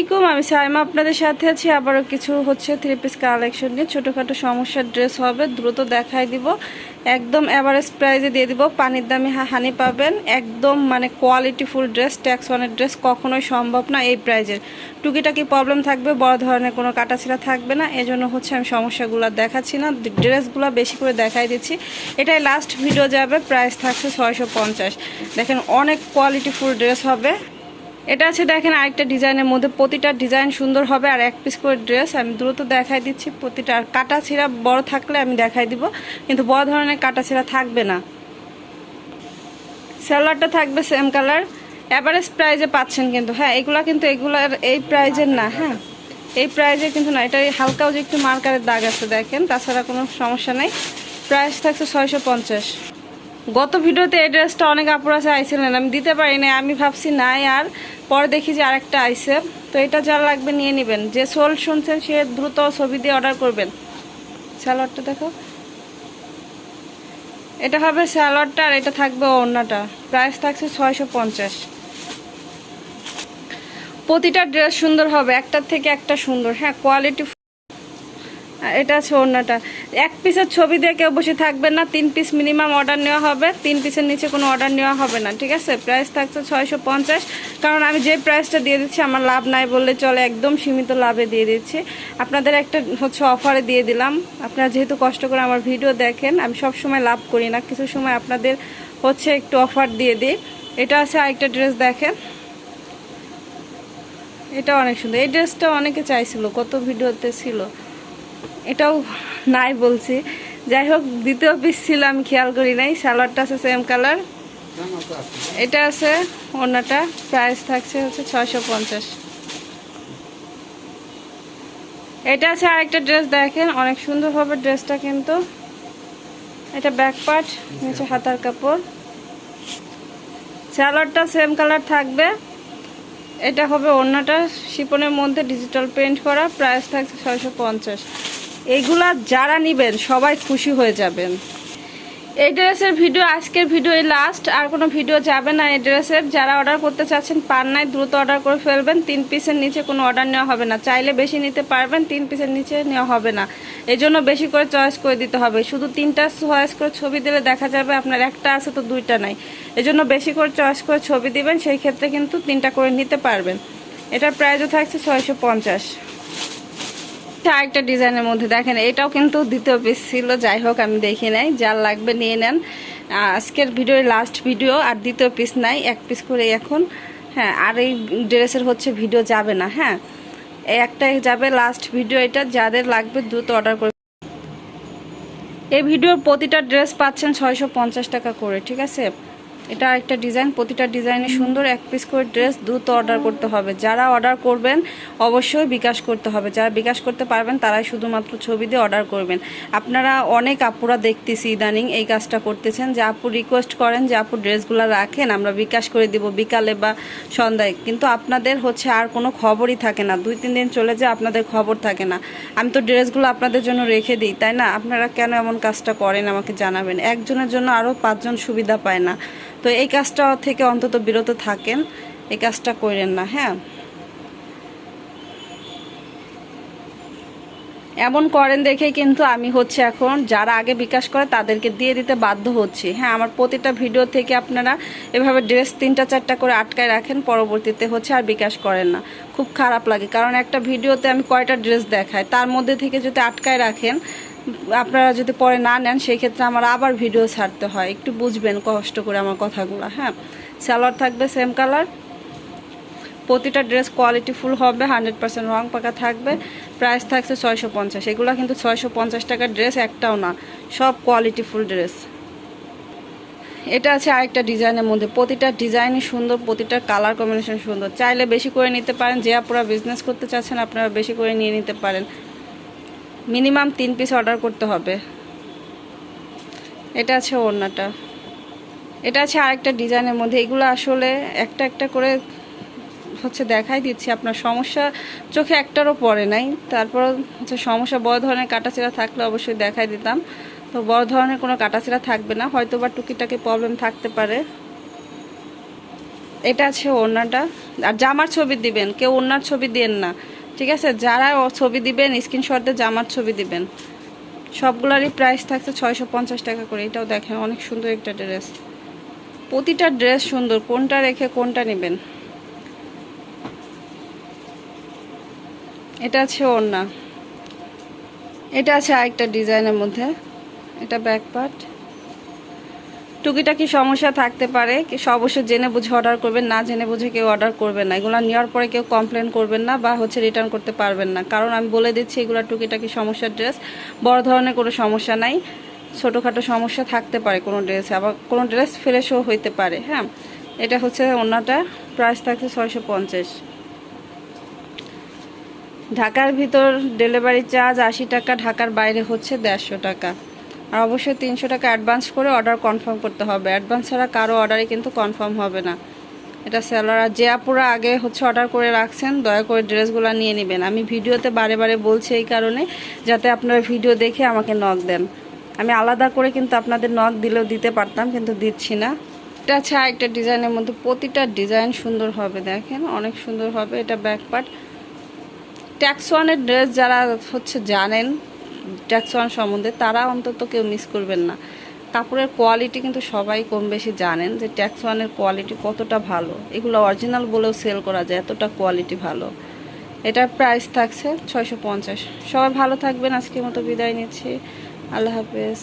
আলাইকুম, আমি সাইমা আপনাদের সাথে আছি। আবারও কিছু হচ্ছে থ্রি পিস কালেকশন নিয়ে। ছোটোখাটো সমস্যার ড্রেস হবে, দ্রুত দেখাই দিব। একদম অ্যাভারেজ প্রাইজে দিয়ে দিব। পানির দামে হানি পাবেন। একদম মানে কোয়ালিটি ফুল ড্রেস ট্যাক্স ওয়ানের ড্রেস কখনোই সম্ভব না এই প্রাইজের টুকিটাকি প্রবলেম থাকবে, বড় ধরনের কোনো কাটাছিড়া থাকবে না। এজন্য হচ্ছে আমি সমস্যাগুলো দেখাচ্ছি না। ড্রেসগুলো বেশি করে দেখাই দিচ্ছি। এটাই লাস্ট ভিডিও যাবে। প্রাইস থাকছে ছয়শো পঞ্চাশ। দেখেন, অনেক কোয়ালিটি ফুল ড্রেস হবে। এটা আছে দেখেন আরেকটা ডিজাইনের মধ্যে। প্রতিটা ডিজাইন সুন্দর হবে আর এক পিস করে ড্রেস আমি দ্রুত দেখাই দিচ্ছি প্রতিটা। কাটা ছিঁড়া বড় থাকলে আমি দেখাই দিব। কিন্তু বড় ধরনের কাটা ছিঁড়া থাকবে না। স্যালাডটা থাকবে সেম কালার অ্যাভারেজ প্রাইজে পাচ্ছেন কিন্তু। হ্যাঁ এগুলা কিন্তু এগুলার এই প্রাইজের না। হ্যাঁ এই প্রাইজে কিন্তু না। এটা হালকাও যে একটু মার্কারের দাগ আছে দেখেন। তাছাড়া কোনো সমস্যা নেই। প্রাইস থাকছে ছয়শো পঞ্চাশ। গত ভিডিওতে এই ড্রেসটা অনেক আপুর আছে আইছিলেন, আমি দিতে পারি না আমি ভাবছি নাই আর পরে দেখি যে আরেকটা আইছে। তো এটা যা লাগবে নিয়ে নেবেন। যে সোল শুনছেন, সে দ্রুত ছবি দিয়ে অর্ডার করবেন। স্যালাডটা দেখো। এটা হবে স্যালাডটা আর এটা থাকবে ওড়নাটা। প্রাইস থাকছে ছয়শো পঞ্চাশ। প্রতিটা ড্রেস সুন্দর হবে, একটার থেকে একটা সুন্দর। হ্যাঁ কোয়ালিটি এটা আছে ওড়নাটা। এক পিসের ছবি দিয়ে কেউ বসে থাকবেন না, তিন পিস মিনিমাম অর্ডার নেওয়া হবে, তিন পিসের নিচে কোনো অর্ডার নেওয়া হবে না, ঠিক আছে? প্রাইস থাকছে ছয়শো পঞ্চাশ, কারণ আমি যে প্রাইসটা দিয়ে দিচ্ছি, আমার লাভ নাই বললে চলে, একদম সীমিত লাভে দিয়ে দিচ্ছি। আপনাদের একটা হচ্ছে অফারে দিয়ে দিলাম। আপনারা যেহেতু কষ্ট করে আমার ভিডিও দেখেন, আমি সব সময় লাভ করি না, কিছু সময় আপনাদের হচ্ছে একটু অফার দিয়ে দিই। এটা আছে আরেকটা ড্রেস দেখেন। এটা অনেক সুন্দর। এই ড্রেসটা অনেকে চাইছিল, কত ভিডিওতে ছিল। এটাও নাই বলছি। যাই হোক, দ্বিতীয় পিস ছিল, আমি খেয়াল করি নাই। সালোয়ারটা আছে সেম কালার এটা আছে ওনাটা প্রাইস থাকছে হচ্ছে ছয়শো পঞ্চাশ। এটা আছে আরেকটা ড্রেস দেখেন, অনেক সুন্দর হবে ড্রেসটা কিন্তু। এটা ব্যাক পার্ট নিচে হাতার কাপড়। সালোয়ারটা সেম কালার থাকবে। এটা হবে অন্যটা শিপনের মধ্যে ডিজিটাল প্রিন্ট করা। প্রাইস থাকছে ছয়শো পঞ্চাশ। এইগুলা যারা নিবেন, সবাই খুশি হয়ে যাবেন। এই ড্রেসের ভিডিও, আজকের ভিডিও লাস্ট আর কোনো ভিডিও যাবে না এই ড্রেসের যারা অর্ডার করতে চাচ্ছেন পান নাই দ্রুত অর্ডার করে ফেলবেন। তিন পিসের নিচে কোনো অর্ডার নেওয়া হবে না। চাইলে বেশি নিতে পারবেন, তিন পিসের নিচে নেওয়া হবে না। এই জন্য বেশি করে চয়েস করে দিতে হবে। শুধু তিনটা চয়েস করে ছবি দিলে দেখা যাবে আপনার একটা আছে তো দুইটা নাই। এই জন্য বেশি করে চয়েস করে ছবি দিবেন, সেই ক্ষেত্রে কিন্তু তিনটা করে নিতে পারবেন। এটার প্রাইসও থাকছে ছয়শো পঞ্চাশ। আরেকটা ডিজাইনের মধ্যে দেখেন, এটাও কিন্তু দ্বিতীয় পিস ছিল, যাই হোক আমি দেখি নাই, যার লাগবে নিয়ে নেন। আজকের ভিডিওর লাস্ট ভিডিও আর দ্বিতীয় পিস নাই, এক পিস করে এখন হ্যাঁ আর এই ড্রেসের হচ্ছে ভিডিও যাবে না হ্যাঁ। একটাই যাবে লাস্ট ভিডিও এটা, যাদের লাগবে দ্রুত অর্ডার করে এই ভিডিওর প্রতিটা ড্রেস পাচ্ছেন ছয়শো পঞ্চাশ টাকা করে, ঠিক আছে? এটা একটা ডিজাইন, প্রতিটা ডিজাইনে সুন্দর এক পিস করে ড্রেস দ্রুত অর্ডার করতে হবে। যারা অর্ডার করবেন, অবশ্যই বিকাশ করতে হবে। যারা বিকাশ করতে পারবেন, তারাই শুধুমাত্র ছবি দিয়ে অর্ডার করবেন। আপনারা অনেক আপুরা দেখতেছি ইদানিং এই কাজটা করতেছেন। যে আপু রিকোয়েস্ট করেন যে আপু ড্রেসগুলো রাখেন, আমরা বিকাশ করে দিব বিকালে বা সন্ধ্যায়। কিন্তু আপনাদের হচ্ছে আর কোনো খবরই থাকে না। দুই, তিন দিন চলে যায়, আপনাদের খবর থাকে না। আমি তো ড্রেসগুলো আপনাদের জন্য রেখে দিই, তাই না? আপনারা কেন এমন কাজটা করেন আমাকে জানাবেন? একজনের জন্য আরও পাঁচজন সুবিধা পায় না। তো এই কাজটা থেকে অন্তত বিরত থাকেন। এই কাজটা করেন না হ্যাঁ? এমন করেন দেখে কিন্তু আমি হচ্ছে এখন যারা আগে বিকাশ করে তাদেরকে দিয়ে দিতে বাধ্য হচ্ছি। হ্যাঁ আমার প্রতিটা ভিডিও থেকে আপনারা এভাবে ড্রেস তিনটা চারটা করে আটকায় রাখেন, পরবর্তীতে হচ্ছে আর বিকাশ করেন না। খুব খারাপ লাগে, কারণ একটা ভিডিওতে আমি কয়টা ড্রেস দেখাই, তার মধ্যে থেকে যদি আটকায় রাখেন আপনারা যদি পরে না নেন সেই ক্ষেত্রে আমার আবার ভিডিও ছাড়তে হয়। একটু বুঝবেন কষ্ট করে আমার কথাগুলো হ্যাঁ? সালোয়ার থাকবে সেম কালার প্রতিটা ড্রেস কোয়ালিটি ফুল হবে হান্ড্রেড পার্সেন্ট রং পাকা থাকবে। প্রাইস থাকছে ছয়শো পঞ্চাশ। এগুলো কিন্তু ছয়শো পঞ্চাশ টাকার ড্রেস একটাও না, সব কোয়ালিটি ফুল ড্রেস এটা আছে আরেকটা ডিজাইনের মধ্যে। প্রতিটা ডিজাইনই সুন্দর, প্রতিটা কালার কম্বিনেশন সুন্দর। চাইলে বেশি করে নিতে পারেন, যে আপনারা বিজনেস করতে চাচ্ছেন, আপনারা বেশি করে নিয়ে নিতে পারেন। মিনিমাম তিন পিস অর্ডার করতে হবে। এটা আছে ওড়নাটা। এটা আছে আরেকটা ডিজাইনের মধ্যে। এগুলো আসলে একটা একটা করে হচ্ছে দেখাই দিচ্ছি। আপনার সমস্যা চোখে একটারও পড়ে নাই। তারপর হচ্ছে সমস্যা, বড় ধরনের কাটাছেঁড়া থাকলে অবশ্যই দেখাই দিতাম। তো বড় ধরনের কোনো কাটাছেঁড়া থাকবে না। হয়তো বা টুকিটাকি প্রবলেম থাকতে পারে। এটা আছে ওড়নাটা। আর জামার ছবি দিবেন। কেউ ওড়নার ছবি দেন না। ঠিক আছে? যারা ছবি দিবেন স্ক্রিনশটে জামার ছবি দিবেন। সবগুলারই প্রাইস থাকছে ছয়শো পঞ্চাশ টাকা করে। এটাও দেখেন, অনেক সুন্দর একটা ড্রেস প্রতিটা ড্রেস সুন্দর। কোনটা রেখে কোনটা নেবেন? এটা আছে ওড়না। এটা আছে আরেকটা ডিজাইনের মধ্যে। এটা ব্যাক পার্ট টুকিটাকি সমস্যা থাকতে পারে অবশ্যই জেনে বুঝে অর্ডার করবেন, না জেনে বুঝে কেউ অর্ডার করবেন না। এগুলো নেওয়ার পরে কেউ কমপ্লেন করবেন না বা হচ্ছে রিটার্ন করতে পারবেন না। কারণ আমি বলে দিচ্ছি, এগুলো টুকিটাকি সমস্যার ড্রেস বড় ধরনের কোনো সমস্যা নাই। ছোটোখাটো সমস্যা থাকতে পারে কোনো ড্রেসে আবার কোনো ড্রেস ফ্রেশও হইতে পারে হ্যাঁ? এটা হচ্ছে অন্যটা প্রাইস থাকছে ছয়শো পঞ্চাশ। ঢাকার ভিতর ডেলিভারি চার্জ আশি টাকা, ঢাকার বাইরে হচ্ছে দেড়শো টাকা। আর অবশ্যই তিনশো টাকা অ্যাডভান্স করে অর্ডার কনফার্ম করতে হবে। অ্যাডভান্স ছাড়া কারও অর্ডারই কিন্তু কনফার্ম হবে না। এটা সেলার আর যে আপুরা আগে হচ্ছে অর্ডার করে রাখছেন, দয়া করে ড্রেসগুলো নিয়ে নেবেন। আমি ভিডিওতে বারে বারে বলছি এই কারণে, যাতে আপনারা ভিডিও দেখে আমাকে নখ দেন। আমি আলাদা করে কিন্তু আপনাদের নখ দিলেও দিতে পারতাম, কিন্তু দিচ্ছি না। এটা আছে আরেকটা ডিজাইনের মধ্যে, প্রতিটা ডিজাইন সুন্দর হবে, দেখেন, অনেক সুন্দর হবে। এটা ব্যাক পার্ট ট্যাক্স ওয়ানের ড্রেস যারা হচ্ছে জানেন ট্যাক্স ওয়ান সম্বন্ধে তারা অন্তত কেউ মিস করবেন না। কাপড়ের কোয়ালিটি কিন্তু সবাই কম বেশি জানেন যে ট্যাক্স ওয়ানের কোয়ালিটি কতটা ভালো। এগুলো অরিজিনাল বলেও সেল করা যায়, এতটা কোয়ালিটি ভালো। এটার প্রাইস থাকছে ছয়শো পঞ্চাশ। সবাই ভালো থাকবেন, আজকের মতো বিদায় নিচ্ছি। আল্লাহ হাফেজ।